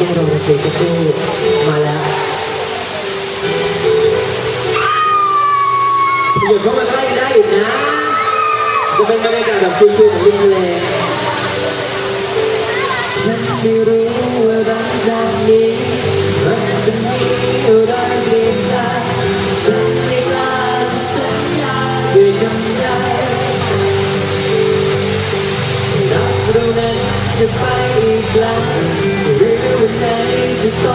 จะต้องรอเพลงสักครู่มาแล้วหยุดเข้ามาใกล้ได้อีกนะ จะเป็นบรรยากาศแบบชิลๆของริทะเลฉันไม่รู้ว่ารังจากนี้มันจะมีอะไรดีบ้างฉันไม่กล้าสัญญาด้วยคำใดรักเรานั้นจะไปอีกแล้ว Cristo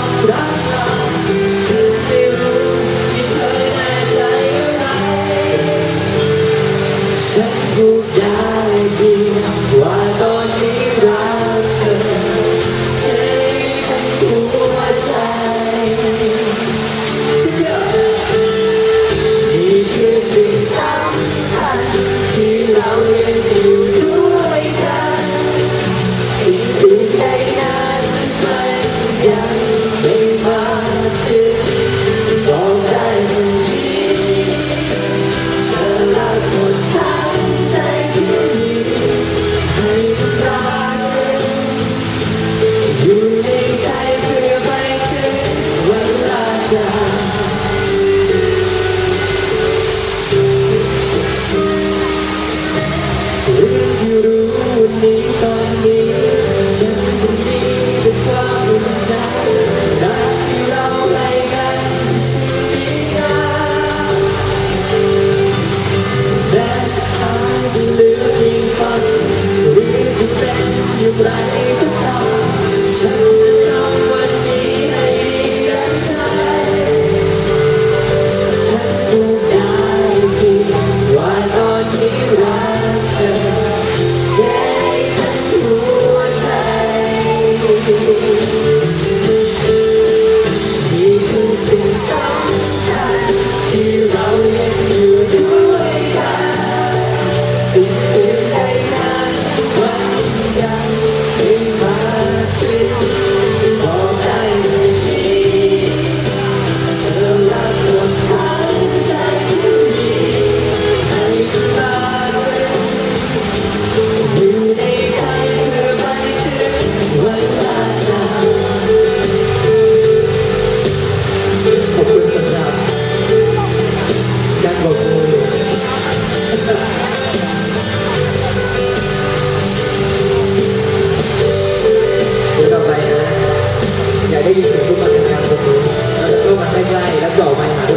ู้มันทำงานตรงนี้เราจะมาใกล้ๆแล้วบอกมันา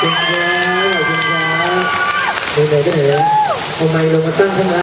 คุณครับขอบคุณครับไหนๆก็ไหนแล้วทำไมลงมาตั้งข้างา